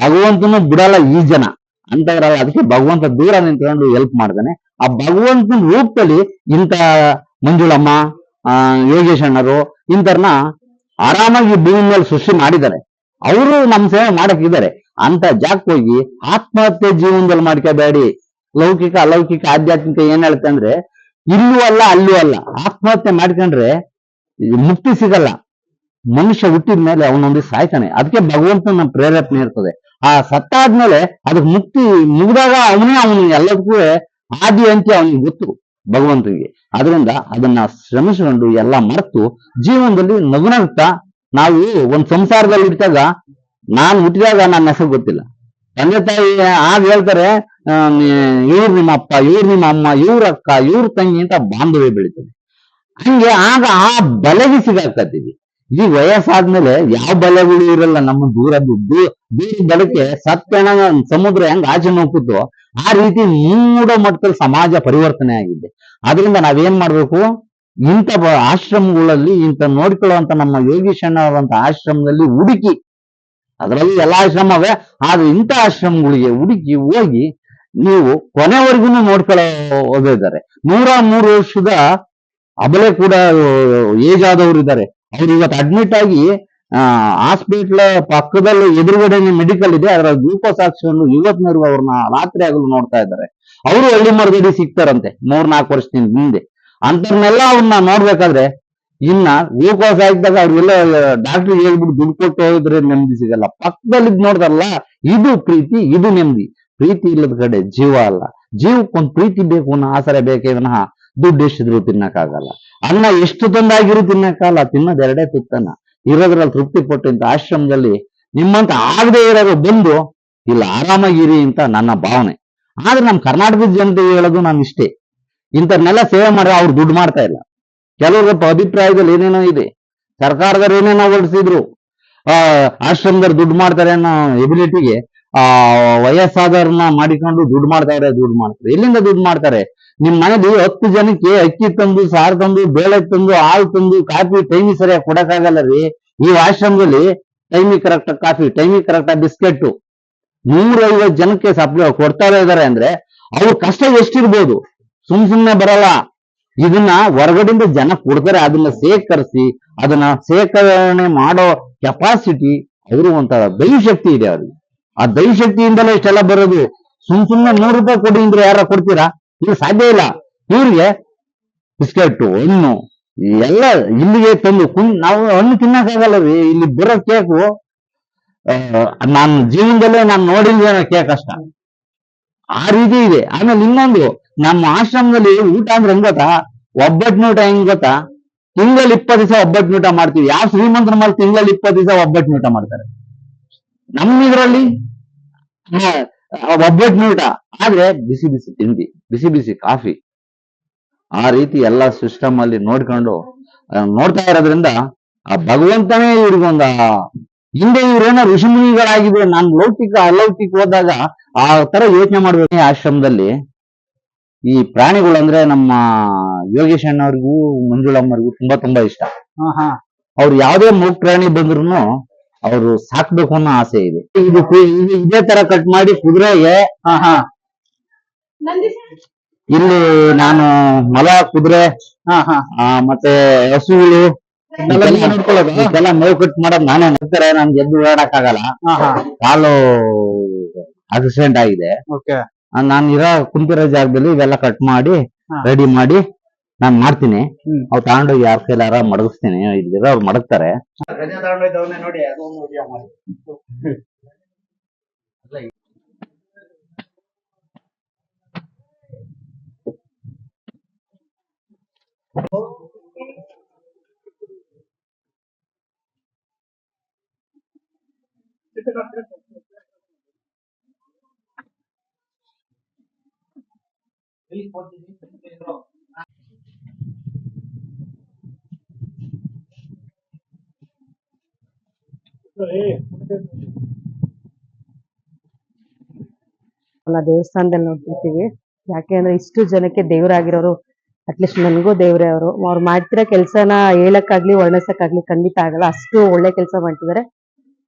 ಭಗವಂತನು ಬಿಡಲ್ಲ ಈ ಜನ. ಅಂತವ್ರಲ್ಲ ಅದಕ್ಕೆ ಭಗವಂತ ದೂರ ನಿಂತ್ಕೊಂಡು ಹೆಲ್ಪ್ ಮಾಡ್ತಾನೆ. ಆ ಭಗವಂತನ ರೂಪದಲ್ಲಿ ಇಂಥ ಮಂಜುಳಮ್ಮ ಯೋಗೇಶಣ್ಣರು ಇಂಥವ್ರನ್ನ ಆರಾಮಾಗಿ ಭೂಮಿ ಮೇಲೆ ಸೃಷ್ಟಿ ಮಾಡಿದ್ದಾರೆ. ಅವರು ನಮ್ಮ ಸೇವೆ ಮಾಡಕ್ಕಿದ್ದಾರೆ ಅಂತ ಜಾಕ್ ಹೋಗಿ ಆತ್ಮಹತ್ಯೆ ಜೀವನದಲ್ಲಿ ಮಾಡ್ಕೋಬೇಡಿ. ಲೌಕಿಕ, ಅಲೌಕಿಕ, ಆಧ್ಯಾತ್ಮಿಕ ಏನ್ ಹೇಳ್ತಂದ್ರೆ ಇಲ್ಲೂ ಅಲ್ಲ, ಅಲ್ಲೂ ಅಲ್ಲ. ಆತ್ಮಹತ್ಯೆ ಮಾಡ್ಕೊಂಡ್ರೆ ಮುಕ್ತಿ ಸಿಗಲ್ಲ. ಮನುಷ್ಯ ಹುಟ್ಟಿದ ಮೇಲೆ ಅವನೊಂದು ಸಾಯ್ತಾನೆ. ಅದಕ್ಕೆ ಭಗವಂತನ ಪ್ರೇರೇಪಣೆ ಇರ್ತದೆ. ಆ ಸತ್ತಾದ್ಮೇಲೆ ಅದಕ್ಕೆ ಮುಕ್ತಿ ಮುಗಿದಾಗ ಅವನೇ ಅವನು ಎಲ್ಲದಕ್ಕೂ ಆದಿ ಅಂತ ಅವನಿಗೆ ಗೊತ್ತು ಭಗವಂತನಿಗೆ. ಅದರಿಂದ ಅದನ್ನ ಶ್ರಮಿಸಿಕೊಂಡು ಎಲ್ಲ ಮರೆತು ಜೀವನದಲ್ಲಿ ನಗುನಗ್ತಾ ನಾವು ಒಂದ್ ಸಂಸಾರದಲ್ಲಿ ಇಟ್ಟಾಗ ನಾನು ಹುಟ್ಟಿದಾಗ ನನ್ನ ಹೆಸರು ಗೊತ್ತಿಲ್ಲ. ತಂದೆ ತಾಯಿ ಆಗ ಹೇಳ್ತಾರೆ ಇವ್ರು ನಿಮ್ಮ ಅಪ್ಪ, ಇವ್ರು ನಿಮ್ಮ ಅಮ್ಮ, ಇವ್ರ ಅಕ್ಕ, ಇವ್ರ ತಂಗಿ ಅಂತ ಬಾಂಧವ್ಯ ಬೆಳೀತದೆ. ಹಂಗೆ ಆಗ ಆ ಬಲೆಗೆ ಈ ವಯಸ್ಸಾದ್ಮೇಲೆ ಯಾವ ಬಲಗಳು ಇರಲ್ಲ, ನಮ್ಮ ದೂರ ದೂರ ದೂರ ಬಲಕ್ಕೆ ಸತ್ಯಣ ಸಮುದ್ರ ಹೆಂಗ್ ಆಚೆ ನೋಕುತ್ತೋ ಆ ರೀತಿ ಮೂಡ ಮಟ್ಟದಲ್ಲಿ ಸಮಾಜ ಪರಿವರ್ತನೆ ಆಗಿದೆ. ಅದರಿಂದ ನಾವೇನ್ ಮಾಡ್ಬೇಕು? ಇಂಥ ಆಶ್ರಮಗಳಲ್ಲಿ ಇಂಥ ನೋಡ್ಕೊಳ್ಳುವಂತ ನಮ್ಮ ಯೋಗೀಶಣ್ಣವರಂತ ಆಶ್ರಮದಲ್ಲಿ ಹುಡುಕಿ, ಅದರಲ್ಲಿ ಎಲ್ಲಾ ಆಶ್ರಮವೇ ಆದ್ರೆ ಇಂಥ ಆಶ್ರಮಗಳಿಗೆ ಹುಡುಕಿ ಹೋಗಿ ನೀವು ಕೊನೆವರೆಗೂ ನೋಡ್ಕೊಳ್ಳೋ ಹೋಗಿದ್ದಾರೆ ನೂರ ಮೂರು ವರ್ಷದ ಅಬಲೆ ಕೂಡ ಏಜ್ ಆದವರು ಇದ್ದಾರೆ ಅವ್ರು ಇವತ್ತು ಅಡ್ಮಿಟ್ ಆಗಿ ಹಾಸ್ಪಿಟ್ಲ್ ಪಕ್ಕದಲ್ಲಿ ಎದುರುಗಡೆ ಮೆಡಿಕಲ್ ಇದೆ, ಅದರ ಗ್ಲೂಕೋಸ್ ಹಾಕ್ಸ್ಕೊಂಡು ಇವತ್ತಿನವರೆಗೂ ಅವ್ರನ್ನ ರಾತ್ರಿ ಆಗಲು ನೋಡ್ತಾ ಇದ್ದಾರೆ. ಅವರು ಹಳ್ಳಿ ಮರಗಡಿ ಸಿಗ್ತಾರಂತೆ ಮೂರ್ ನಾಲ್ಕು ವರ್ಷದಿಂದ ಹಿಂದೆ ಅಂತವ್ರನ್ನೆಲ್ಲ ಅವ್ರನ್ನ ನೋಡ್ಬೇಕಾದ್ರೆ, ಇನ್ನ ಗ್ಲೂಕೋಸ್ ಹಾಕಿದಾಗ ಅವ್ರಿಗೆಲ್ಲ ಡಾಕ್ಟರ್ ಹೇಳ್ಬಿಟ್ಟು ದುಡ್ಡು ಕೊಟ್ಟು ಹೋದ್ರೆ ನೆಮ್ಮದಿ ಸಿಗಲ್ಲ. ಪಕ್ಕದಲ್ಲಿ ನೋಡ್ತಾರಲ್ಲ ಇದು ಪ್ರೀತಿ, ಇದು ನೆಮ್ಮದಿ. ಪ್ರೀತಿ ಇಲ್ಲದ ಕಡೆ ಜೀವ ಅಲ್ಲ. ಜೀವಕ್ಕೊಂದು ಪ್ರೀತಿ ಬೇಕು ಅನ್ನೋ ಆಸರೆ ಬೇಕೇ ವಿನಃ ದುಡ್ಡು ಎಷ್ಟಿದ್ರು ತಿನ್ನಕ್ಕಾಗಲ್ಲ. ಅನ್ನ ಎಷ್ಟು ತಂದಾಗಿರು ತಿನ್ನಕ್ಕಾಗಲ್ಲ, ತಿನ್ನೋದ್ ಎರಡೇ ತುತ್ತನ್ನ ಇರೋದ್ರಲ್ಲಿ ತೃಪ್ತಿ ಪಟ್ಟು ಇಂಥ ಆಶ್ರಮದಲ್ಲಿ ನಿಮ್ಮಂತ ಆಗದೆ ಇರೋರು ಬಂದು, ಇಲ್ಲ ಆರಾಮಾಗಿರಿ ಅಂತ ನನ್ನ ಭಾವನೆ. ಆದ್ರೆ ನಮ್ಮ ಕರ್ನಾಟಕದ ಜನತೆ ಹೇಳೋದು ನಾನು ಇಷ್ಟೇ. ಇಂಥವ್ರನ್ನೆಲ್ಲ ಸೇವೆ ಮಾಡಿದ್ರೆ ಅವ್ರು ದುಡ್ಡು ಮಾಡ್ತಾ ಇಲ್ಲ. ಕೆಲವ್ರ ಅಭಿಪ್ರಾಯದಲ್ಲಿ ಏನೇನೋ ಇದೆ. ಸರ್ಕಾರದವ್ರು ಏನೇನೋ ಹೊರಡಿಸಿದ್ರು. ಆ, ಆಶ್ರಮದವ್ರು ದುಡ್ಡು ಮಾಡ್ತಾರೆ ಅನ್ನೋ ಎಬಿಲಿಟಿಗೆ ಆ, ವಯಸ್ಸಾದವ್ರನ್ನ ಮಾಡಿಕೊಂಡು ದುಡ್ಡು ಮಾಡ್ತಾರೆ ದುಡ್ಡು ಮಾಡ್ತಾರೆ. ಎಲ್ಲಿಂದ ದುಡ್ಡು ಮಾಡ್ತಾರೆ? ನಿಮ್ ಮನೆಯಲ್ಲಿ ಹತ್ತು ಜನಕ್ಕೆ ಅಕ್ಕಿ ತಂದು, ಸಾರು ತಂದು, ಬೇಳೆ ತಂದು, ಹಾಲು ತಂದು, ಕಾಫಿ ಟೈಮಿಗೆ ಸರಿಯಾಗಿ ಕೊಡಕ್ಕಾಗಲ್ಲ ರೀ. ಈ ಆಶ್ರಮದಲ್ಲಿ ಟೈಮಿಗೆ ಕರೆಕ್ಟ್ ಕಾಫಿ ಟೈಮಿಗೆ ಕರೆಕ್ಟ್ ಬಿಸ್ಕೆಟ್. ನೂರೈವತ್ತು ಜನಕ್ಕೆ ಸಪ್ಲೈ ಕೊಡ್ತಾರೆ ಇದಾರೆ ಅಂದ್ರೆ ಅವ್ರ ಕಷ್ಟ ಎಷ್ಟಿರ್ಬೋದು? ಸುಮ್ ಸುಮ್ನೆ ಬರಲ್ಲ. ಇದನ್ನ ಹೊರಗಡೆಯಿಂದ ಜನ ಕೊಡ್ತಾರೆ, ಅದನ್ನ ಸೇಕರಿಸಿ ಅದನ್ನ ಸೇಕರಣೆ ಮಾಡೋ ಕೆಪಾಸಿಟಿ ಅವರು ಒಂಥರ ದೈವಶಕ್ತಿ ಇದೆ ಅವ್ರಿಗೆ. ಆ ದೈವಶಕ್ತಿಯಿಂದಲೇ ಇಷ್ಟೆಲ್ಲ ಬರೋದು. ಸುಮ್ ಸುಮ್ನೆ ನೂರು ರೂಪಾಯಿ ಕೊಡಿ ಅಂದ್ರೆ ಯಾರ ಕೊಡ್ತೀರಾ? ಇದು ಸಾಧ್ಯ ಇಲ್ಲ. ಇವ್ರಿಗೆ ಬಿಸ್ಕೆಟ್ ಹಣ್ಣು, ಎಲ್ಲ ಇಲ್ಲಿಗೆ ತಂದು ಕುಂದ್ ನಾವು ಹಣ್ಣು ತಿನ್ನಕ್ಕಾಗಲ್ಲ ರೀ. ಇಲ್ಲಿ ಬರೋ ಕೇಕು ನಾನು ಜೀವನದಲ್ಲೇ ನಾನು ನೋಡಿಲ್ಲ ಕೇಕ್ ಅಷ್ಟ. ಆ ರೀತಿ ಇದೆ. ಆಮೇಲೆ ಇನ್ನೊಂದು, ನಮ್ಮ ಆಶ್ರಮದಲ್ಲಿ ಊಟ ಅಂದ್ರೆ ಹೆಂಗ್ ಗೊತ್ತಾ? ಒಬ್ಬಟ್ಟು ಊಟ ಹೆಂಗ್ ಗೊತ್ತಾ? ತಿಂಗಳಲ್ಲಿ ಇಪ್ಪತ್ತು ದಿವಸ ಒಬ್ಬಟ್ಟು ಊಟ ಮಾಡ್ತೀವಿ. ಯಾವ ಶ್ರೀಮಂತರ ಮೇಲೆ ತಿಂಗಳ ಇಪ್ಪತ್ತು ದಿವಸ ಒಬ್ಬಟ್ಟು ಊಟ ಮಾಡ್ತಾರೆ? ನಮ್ಮ ಇದರಲ್ಲಿ ಒಬ್ಬಟ್ಟು ಊಟ. ಆದ್ರೆ ಬಿಸಿ ಬಿಸಿ ತಿಂಡಿ. ಬಿಸಿ ಬಿಸಿ ಕಾಫಿ. ಆ ರೀತಿ ಎಲ್ಲ ಸಿಸ್ಟಮ್ ಅಲ್ಲಿ ನೋಡ್ಕೊಂಡು ನೋಡ್ತಾ ಇರೋದ್ರಿಂದ ಆ ಭಗವಂತನೇ ಇವ್ರಿಗೊಂದ ಹಿಂದೆ ಇವ್ರೇನೋ ಋಷಿಮುನಿಗಳಾಗಿದ್ರೆ ನಾನು ಲೌಕಿಕ ಅಲೌಕಿಕ ಹೋದಾಗ ಆ ತರ ಯೋಚನೆ ಮಾಡ್ಬೇಕು ಆಶ್ರಮದಲ್ಲಿ. ಈ ಪ್ರಾಣಿಗಳು ಅಂದ್ರೆ ನಮ್ಮ ಯೋಗೇಶ್ ಅಣ್ಣವ್ರಿಗೂ ಮಂಜುಳಮ್ಮರಿಗೂ ತುಂಬಾ ತುಂಬಾ ಇಷ್ಟ. ಅವ್ರು ಯಾವ್ದೇ ಮೂಗ್ ಪ್ರಾಣಿ ಬಂದ್ರು ಅವರು ಸಾಕ್ಬೇಕು ಅನ್ನೋ ಆಸೆ ಇದೆ. ಇದು ಇದೇ ತರ ಕಟ್ ಮಾಡಿ ಕುದುರೆಗೆ ಇಲ್ಲಿ ನಾನು ಮಲ ಕುದುರೆ ಹಾ ಹಾ. ಆ, ಮತ್ತೆ ಹಸುಗಳು? ಇದೆಲ್ಲ ಮೇವು ಕಟ್ ಮಾಡೋದು ನಾನೇ. ನೋಡ್ತಾರೆ ನನ್ಗೆ ಎದ್ದು ಓಡಾಡಕ್ಕಾಗಲ್ಲ. ಹಾ ಹಾ. ಕಾಲು ಆಕ್ಸಿಡೆಂಟ್ ಆಗಿದೆ. ಓಕೆ. ನಾನು ಇರೋ ಕುಂತಿರೋ ಜಾಗದಲ್ಲಿ ಇವೆಲ್ಲ ಕಟ್ ಮಾಡಿ ರೆಡಿ ಮಾಡಿ ನಾನ್ ಮಾಡ್ತೀನಿ. ಅವ್ ತಗೊಂಡೋಗಿ ಯಾರ ಕೈಲಾರ ಮಡಗಿಸ್ತೀನಿ. ಇಲ್ಲಿರೋ ಅವ್ರು ಮಡಗ್ತಾರೆ. ನೋಡಿ ಅದೊಂದು ವಿಡಿಯೋ ಮಾಡಿ ಅಲ್ಲ ದೇವಸ್ಥಾನದಲ್ಲಿ ನೋಡ್ತಿರ್ತೀವಿ. ಯಾಕೆ ಅಂದ್ರೆ ಇಷ್ಟು ಜನಕ್ಕೆ ದೇವರಾಗಿರೋರು ಅಟ್ಲೀಸ್ಟ್ ನನಗೂ ದೇವ್ರೆ ಅವರು. ಅವ್ರು ಮಾಡ್ತಿರೋ ಕೆಲ್ಸನ ಹೇಳಕ್ಕಾಗ್ಲಿ ವರ್ಣಿಸಕ್ಕಾಗ್ಲಿ ಖಂಡಿತ ಆಗಲ್ಲ. ಅಷ್ಟು ಒಳ್ಳೆ ಕೆಲಸ ಮಾಡ್ತಿದ್ದಾರೆ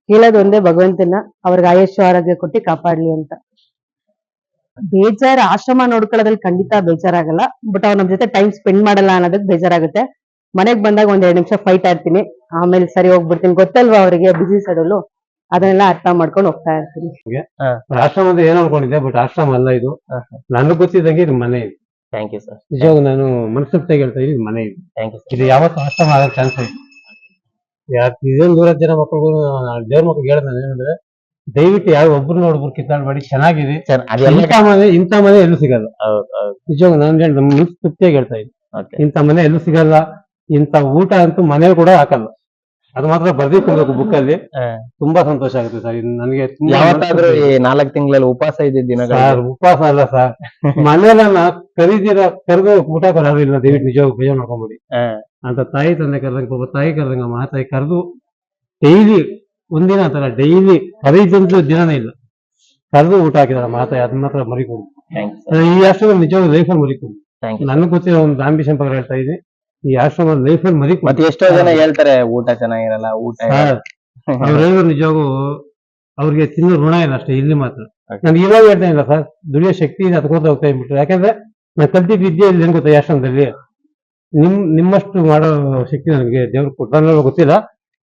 ಹೇಳೋದೊಂದೇ ಭಗವಂತನ. ಅವ್ರಿಗೆ ಆಯುಷ್ಯ ಆರೋಗ್ಯ ಕೊಟ್ಟು ಕಾಪಾಡ್ಲಿ ಅಂತ. ಬೇಜಾರ್ ಆಶ್ರಮ ನೋಡ್ಕೊಳ್ಳೋದ್ರಲ್ಲಿ ಖಂಡಿತ ಬೇಜಾರಾಗಲ್ಲ. ಬಟ್ ಅವ್ರ ನಮ್ ಜೊತೆ ಟೈಮ್ ಸ್ಪೆಂಡ್ ಮಾಡಲ್ಲ ಅನ್ನೋದಕ್ಕೆ ಬೇಜಾರಾಗುತ್ತೆ. ಮನೆಗೆ ಬಂದಾಗ ಒಂದ್ ಎರಡು ನಿಮಿಷ ಫೈಟ್ ಆಡ್ತೀನಿ. ಆಮೇಲೆ ಸರಿ ಹೋಗ್ಬಿಡ್ತೀನಿ. ಗೊತ್ತಲ್ವಾ ಅವರಿಗೆ ಬಿಸಿ ಸಡಲು ಅದನ್ನೆಲ್ಲ ಅರ್ಥ ಮಾಡ್ಕೊಂಡು ಹೋಗ್ತಾ ಇರ್ತೀನಿ. ಆಶ್ರಮದ ಏನ್ ಅನ್ಕೊಂಡಿದ್ದೆ ಬಟ್ ಆಶ್ರಮ ಅಲ್ಲ ಇದು. ನನಗೆ ಗೊತ್ತಿದ್ದಂಗೆ ಇದು ಮನೆ ಇದು. ಥ್ಯಾಂಕ್ ಯು ಸರ್ ನಿಜವಾಗ ನಾನು ಮನಸ್ಸಿಗೆ ಹೇಳ್ತಾ ಇದ್ದೀನಿ ಇದು ಮನೆ ಇದು. ಥ್ಯಾಂಕ್ ಯು ಇದು ಯಾವತ್ತು ಅಷ್ಟಮ ಆಗೋ ಚಾನ್ಸ್ ಐತಿ ಯಾಕೆ ಇದೇನು ದೂರದ ಜನ ಮಕ್ಕಳಿಗೂ ದೇವ್ರ ಮಕ್ಳಿಗೆ ಹೇಳ್ದೆ ನಾನು ಏನಂದ್ರೆ ದಯವಿಟ್ಟು ಯಾವ ಒಬ್ರು ಒಬ್ರು ಕಿತ್ತಾಡ್ಬೇಡಿ ಚೆನ್ನಾಗಿದೆ. ಸರ್ ಅದೆಲ್ಲ ಇಂಥ ಮನೆ ಇಂಥ ಮನೆ ಎಲ್ಲೂ ಸಿಗಲ್ಲ. ಹೌದು ಹೌದು. ನಿಜವಾಗ ನಾನು ಹೇಳಿ ಮನಸ್ಸು ತೃಪ್ತಿಯಾಗಿ ಹೇಳ್ತಾ ಇದ್ದೀನಿ. ಓಕೆ ಇಂಥ ಮನೆ ಎಲ್ಲೂ ಸಿಗಲ್ಲ. ಇಂಥ ಊಟ ಅಂತೂ ಮನೆ ಕೂಡ ಹಾಕಲ್ಲ. ಅದು ಮಾತ್ರ ಬರ್ದಿಟ್ಕೊಳ್ಬೇಕು ಬುಕ್ ಅಲ್ಲಿ. ತುಂಬಾ ಸಂತೋಷ ಆಗುತ್ತೆ ಸರ್ ಇದು ನನಗೆ ತುಂಬಾ ಯಾವತ್ತಾದ್ರೂ ಈ ನಾಲ್ಕು ತಿಂಗಳಲ್ಲಿ ಉಪವಾಸ ಇದ್ದಿದ್ದ ದಿನಗಳು? ಸರ್ ಉಪವಾಸ ಅಲ್ಲ ಸರ್ ಮನೇಲನ್ನ ಕರೀದಿರ ಕರೆದು ಊಟ ಕೊಡೋದಿಲ್ಲ ದೇವಿ ನಿಜ ಬೇಜಾರ್ ಮಾಡ್ಕೊಂಬಿಡಿ. ಹಾ. ಅಂತ ತಾಯಿ ತಂದೆ ಕರೆದಂಗೆ ಒಬ್ಬ ತಾಯಿ ಕರೆದಂಗ ಮಹಾತಾಯಿ ಕರೆದು ಡೈಲಿ ಒಂದಿನ ಅಂತಲ್ಲ ಡೈಲಿ ಕರೀದಂತೂ ದಿನನೇ ಇಲ್ಲ. ಕರೆದು ಊಟ ಹಾಕಿದಾರೆ ಮಹಾತಾಯಿ ಅದನ್ನ ಮಾತ್ರ ಮರಿಕೊಂಡು. ಥ್ಯಾಂಕ್ ಯು ಈ ಅಷ್ಟು ನಿಜವಾಗ ಲೈಫಲ್ಲಿ ಮರಿಕೊಂಡು. ಥ್ಯಾಂಕ್ ಯು ನನಗೆ ಗೊತ್ತಿರೋ ಒಂದು ಆಂಬಿಷನ್ ಬಗ್ಗೆ ಹೇಳ್ತಾ ಇದ್ದೀನಿ. ಈ ಆಶ್ರಮ ಲೈಫ್ ಅಲ್ಲಿ ಮದಿ ಮತ್ತೆ ಎಷ್ಟೋ ಜನ ಹೇಳ್ತಾರೆ ಊಟ ಚೆನ್ನಾಗಿರಲ್ಲ ಊಟ ಅವ್ರೇನು ನಿಜವಾಗೂ ಅವ್ರಿಗೆ ತಿನ್ನೋ ಋಣ ಇಲ್ಲ ಅಷ್ಟೇ ಇಲ್ಲಿ ಮಾತ್ರ. ನಾನು ಇವಾಗ ಹೇಳ್ತಾ ಇಲ್ಲ ಸರ್ ದುಡಿಯೋ ಶಕ್ತಿ ಇದೆ ಅದಕ್ಕೋತ ಹೋಗ್ತಾ ಇದ್ಬಿಟ್ರು. ಯಾಕಂದ್ರೆ ನಾನು ಕಲ್ತಿದ್ದ ವಿದ್ಯೆ ಇಲ್ಲಿ ಏನ್ ಗೊತ್ತಾ ಈ ಆಶ್ರಮದಲ್ಲಿ? ನಿಮ್ ನಿಮ್ಮಷ್ಟು ಮಾಡೋ ಶಕ್ತಿ ನನಗೆ ದೇವ್ರು ಕೊಟ್ಟ ಗೊತ್ತಿಲ್ಲ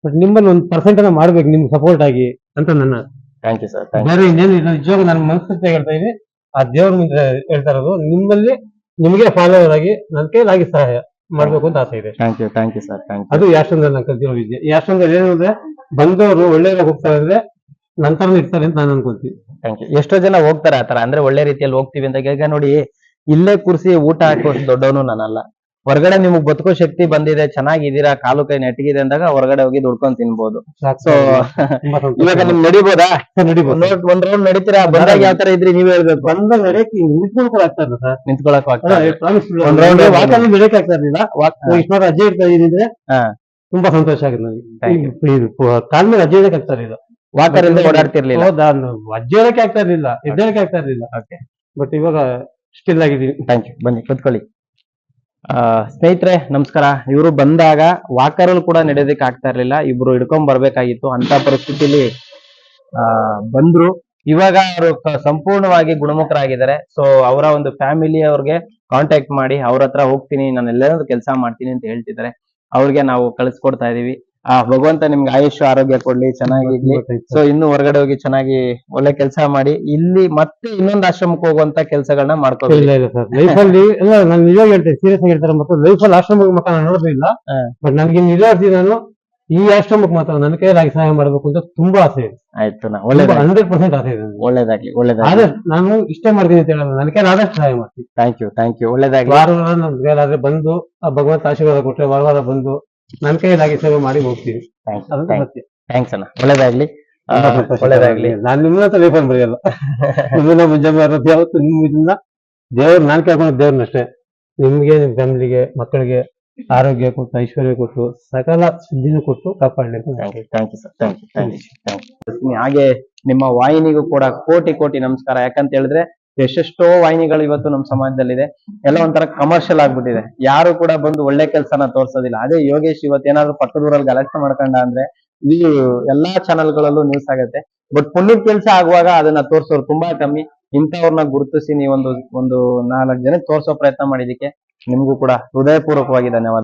ಬಟ್ ನಿಮ್ಮಲ್ಲಿ ಒಂದು ಪರ್ಸೆಂಟ್ ಅನ್ನ ಮಾಡ್ಬೇಕು ನಿಮ್ಗೆ ಸಪೋರ್ಟ್ ಆಗಿ ಅಂತ ನನ್ನ ಥ್ಯಾಂಕ್ ಯು ಸರ್ ಬೇರೆ ಇನ್ನೇನಿಲ್ಲ ನಿಜವಾಗ ನನ್ನ ಮನಸ್ಸು ಹೇಳ್ತಾ ಇದ್ದೀನಿ ಆ ದೇವ್ರ ಮುಂದೆ ಹೇಳ್ತಾ ಇರೋದು ನಿಮ್ಮಲ್ಲಿ ನಿಮಗೆ ಫಾಲೋವರ್ ಆಗಿ ನನ್ನ ಕೈಲಾಗಿ ಸಹಾಯ. ಮಾಡ್ಬೇಕು ಅಂತ ಆಸೆ ಇದೆ. Thank you thank you sir thank you ಅದು ಆಶ್ರಮದಲ್ಲಿ ನಾನು ಕಲ್ತಿರೋ ವಿದ್ಯೆ. ಅಂದ್ರೆ ಬಂದವರು ಒಳ್ಳೆ ಹೋಗ್ತಾರೆ ಅಂದ್ರೆ ನಂತರ ಇರ್ತಾರೆ ಅಂತ ನಾನು ಅನ್ಕೊಳ್ತೀನಿ. ಥ್ಯಾಂಕ್ ಯು ಎಷ್ಟೋ ಜನ ಹೋಗ್ತಾರೆ ಆತರ ಅಂದ್ರೆ ಒಳ್ಳೆ ರೀತಿಯಲ್ಲಿ ಹೋಗ್ತೀವಿ ಅಂತ. ಈಗ ನೋಡಿ ಇಲ್ಲೇ ಕೂರಿಸಿ ಊಟ ಹಾಕೋ ದೊಡ್ಡವನು ನಾನಲ್ಲ ಹೊರಗಡೆ ನಿಮ್ಗೆ ಬದುಕೋ ಶಕ್ತಿ ಬಂದಿದೆ ಚೆನ್ನಾಗಿದ್ದೀರಾ ಕಾಲು ಕೈ ನೆಟ್ಟಿಗಿದೆ ಅಂದಾಗ ಹೊರಗಡೆ ಹೋಗಿ ದುಡ್ಕೊಂಡ್ ತಿನ್ಬೋದು. ಸೊ ಇವಾಗ ನಿಮ್ ನಡಿಬೋದಾ? ಒಂದ್ ರೌಂಡ್ ನಡೀತೀರಾ? ಬಂದಾಗ ಯಾವ ತರ ಇದ್ರಿ ನೀವ್ ಹೇಳ್ಬೇಕು. ಬಂದಾಗ ನಡೆಯಕ್ಕೆ ನಿಂತ್ಕೊಂಡು ಕೂಡ ಆಗ್ತಾ ಇಲ್ಲ ಸರ್. ನಿಂತ್ಕೊಳಕ್ ಒಂದ್ ರೌಂಡ್ ಆಗ್ತಾ ಇರ್ಲಿಲ್ಲ. ಇಷ್ಟೊಂದು ಅಜ್ಜೆ ಇರ್ತಾ ಇದ್ರೆ. ತುಂಬಾ ಸಂತೋಷ ಆಗಿದೆ ನನಗೆ. ಕಾಲ್ ಮೇಲೆ ಅಜ್ಜೆ ಇಡಕ್ ಆಗ್ತಾ ಇರಲಿಲ್ಲ. ವಾಕರ್ ಇಂದ ಓಡಾಡ್ತಿರ್ಲಿಲ್ಲ. ಅಜ್ಜೆ ಇಡಕ್ಕೆ ಆಗ್ತಾ ಇರ್ಲಿಲ್ಲ. ಎದ್ದೇಳಕ್ಕೆ ಆಗ್ತಾ ಇರ್ಲಿಲ್ಲ. ಓಕೆ ಬಟ್ ಇವಾಗ ಸ್ಟಿಲ್ ಆಗಿದ್ದೀನಿ. ಥ್ಯಾಂಕ್ ಯು ಬನ್ನಿ ಕೂತ್ಕೊಳ್ಳಿ. ಆ, ಸ್ನೇಹಿತರೆ ನಮಸ್ಕಾರ. ಇವರು ಬಂದಾಗ ವಾಕರಲ್ಲಿ ಕೂಡ ನಡೆಯೋದಕ್ಕೆ ಆಗ್ತಾ ಇರ್ಲಿಲ್ಲ. ಇಬ್ರು ಹಿಡ್ಕೊಂಡ್ ಬರ್ಬೇಕಾಗಿತ್ತು. ಅಂತ ಪರಿಸ್ಥಿತಿಲಿ ಆ ಬಂದ್ರು. ಇವಾಗ ಅವರು ಸಂಪೂರ್ಣವಾಗಿ ಗುಣಮುಖರಾಗಿದ್ದಾರೆ. ಸೊ ಅವರ ಒಂದು ಫ್ಯಾಮಿಲಿ ಅವ್ರಿಗೆ ಕಾಂಟ್ಯಾಕ್ಟ್ ಮಾಡಿ ಅವ್ರ ಹತ್ರ ಹೋಗ್ತೀನಿ ನಾನು ಎಲ್ಲಾದ್ರೂ ಕೆಲಸ ಮಾಡ್ತೀನಿ ಅಂತ ಹೇಳ್ತಿದ್ದಾರೆ. ಅವ್ರಿಗೆ ನಾವು ಕಳಿಸ್ಕೊಡ್ತಾ ಇದೀವಿ. ಆ ಭಗವಂತ ನಿಮ್ಗೆ ಆಯುಷ್ ಆರೋಗ್ಯ ಕೊಡ್ಲಿ ಚೆನ್ನಾಗಿರ್ಲಿ. ಸೊ ಇನ್ನು ಹೊರಗಡೆ ಹೋಗಿ ಚೆನ್ನಾಗಿ ಒಳ್ಳೆ ಕೆಲಸ ಮಾಡಿ ಇಲ್ಲಿ ಮತ್ತೆ ಇನ್ನೊಂದು ಆಶ್ರಮಕ್ಕೆ ಹೋಗುವಂತ ಕೆಲಸಗಳನ್ನ ಮಾಡ್ಕೊಳ್ಳಿ ಇಲ್ಲ ಇಲ್ಲ ಸರ್ ಲೈಫ್ ಅಲ್ಲಿ ಇಲ್ಲ ನಾನು ನಿಜವಾಗ ಹೇಳ್ತೇನೆ ಸೀರಿಯಸ್ ಆಗಿ ಹೇಳ್ತಾರೆ ಮತ್ತು ಲೈಫ್ ಅಲ್ಲಿ ಆಶ್ರಮಕ್ಕೆ ಮಾತ್ರ ನಾನು ನೋಡೋದಿಲ್ಲ ಬಟ್ ನನಗೆ ನಿರ್ಧಾರಿಸಿ ನಾನು ಈ ಆಶ್ರಮಕ್ಕೆ ಮಾತ್ರ ನನ್ನ ಕೈಯಲ್ಲಿ ಸಹಾಯ ಮಾಡಬೇಕು ಅಂತ ತುಂಬಾ ಆಸೆ ಇದೆ. ಆಯ್ತು ನಾ ಒಳ್ಳೇದಾಗ್ಲಿ. ಹಂಡ್ರೆಡ್ ಪರ್ಸೆಂಟ್ ಆಸೆ ಇದೆ. ಒಳ್ಳೇದಾಗ್ಲಿ ಒಳ್ಳೇದಾಗ್ಲಿ. ಆದಷ್ಟು ನಾನು ಇಷ್ಟೇ ಮಾಡ್ತೀನಿ ಅಂತ ಹೇಳಲ್ಲ ನನ್ನ ಕೈಲಿ ಆದಷ್ಟು ಸಹಾಯ ಮಾಡ್ತೀನಿ. ಥ್ಯಾಂಕ್ ಯು ಥ್ಯಾಂಕ್ ಯು ಒಳ್ಳೇದಾಗ್ಲಿ. ವಾರ ವಾರ ನನ್ನ ಕೈಲಾದ್ರೆ ಬಂದು ಆ ಭಗವಂತ ಆಶೀರ್ವಾದ ಕೊಟ್ಟರೆ ವಾರ ವಾರ ಬಂದು ನನ್ನ ಕೈಲಾಗಿ ಸೇವೆ ಮಾಡಿ ಹೋಗ್ತೀವಿ. ಅದಂತ ಸತ್ಯ. ಥ್ಯಾಂಕ್ಸ್ ಅಣ್ಣ. ಒಳ್ಳೇದಾಗ್ಲಿ. ಆ. ಒಳ್ಳೇದಾಗ್ಲಿ. ನಾನು ನಿಮ್ಮ ಹತ್ರ ಬರೆಯಲ್ಲ. ನಿಮ್ಮನ್ನ ಮುಂಜಾನೆ ಬರೋದು ಯಾವತ್ತು ನಿಮ್ಮಿಂದ ದೇವ್ರು ನಾನು ಕೇಳ್ಕೊಂಡು ದೇವ್ರನ್ನಷ್ಟೇ ನಿಮ್ಗೆ ನಿಮ್ ಫ್ಯಾಮಿಲಿಗೆ ಮಕ್ಕಳಿಗೆ ಆರೋಗ್ಯ ಕೊಟ್ಟು ಐಶ್ವರ್ಯ ಕೊಟ್ಟು ಸಕಲ ಸುದ್ದಿನೂ ಕೊಟ್ಟು ಕಾಪಾಡಲಿ ಅಂತ ನಾನು thank you sir thank you thank you thank you ಹಾಗೆ ನಿಮ್ಮ ವಾಹಿನಿಗೂ ಕೂಡ ಕೋಟಿ ಕೋಟಿ ನಮಸ್ಕಾರ. ಯಾಕಂತ ಹೇಳಿದ್ರೆ ಎಷ್ಟೆಷ್ಟೋ ವಾಹಿನಿಗಳು ಇವತ್ತು ನಮ್ಮ ಸಮಾಜದಲ್ಲಿದೆ. ಎಲ್ಲ ಒಂಥರ ಕಮರ್ಷಿಯಲ್ ಆಗ್ಬಿಟ್ಟಿದೆ. ಯಾರು ಕೂಡ ಬಂದು ಒಳ್ಳೆ ಕೆಲಸನ ತೋರ್ಸೋದಿಲ್ಲ. ಅದೇ ಯೋಗೇಶ್ ಇವತ್ತು ಏನಾದ್ರು ಪಕ್ಕದೂರಲ್ಲಿ ಗಲಾಟೆ ಮಾಡ್ಕೊಂಡ ಅಂದ್ರೆ ಇದು ಎಲ್ಲಾ ಚಾನೆಲ್ಗಳಲ್ಲೂ ನ್ಯೂಸ್ ಆಗುತ್ತೆ. ಬಟ್ ಪುಣ್ಯದ ಕೆಲಸ ಆಗುವಾಗ ಅದನ್ನ ತೋರ್ಸೋರು ತುಂಬಾ ಕಮ್ಮಿ. ಇಂಥವ್ರನ್ನ ಗುರುತಿಸಿ ನೀವೊಂದು, ಒಂದು ನಾಲ್ಕು ಜನ ತೋರ್ಸೋ ಪ್ರಯತ್ನ ಮಾಡಿದಕ್ಕೆ ನಿಮ್ಗೂ ಕೂಡ ಹೃದಯಪೂರ್ವಕವಾಗಿ ಧನ್ಯವಾದ.